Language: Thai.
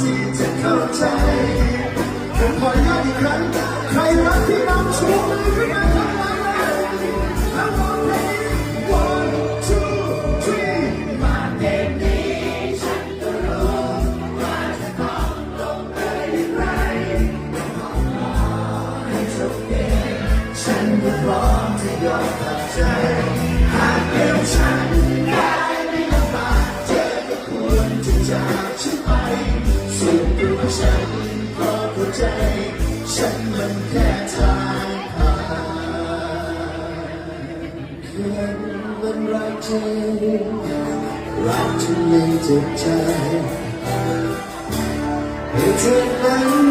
ที่จะเข้าใจผมขออนุญาตอีกครั้ง ใครรักที่น้องชูมือขึ้นมาทั้งนั้นเลยแล้วร้องเพลง one two three มาเด็กนี้ฉันก็รู้ว่าจะต้องลงเอยอย่างไรให้โชคดีฉันก็พร้อมที่ยอมตัดใจ มันรักเธอรักจนไม่เจ็บใจให้เธอนั้น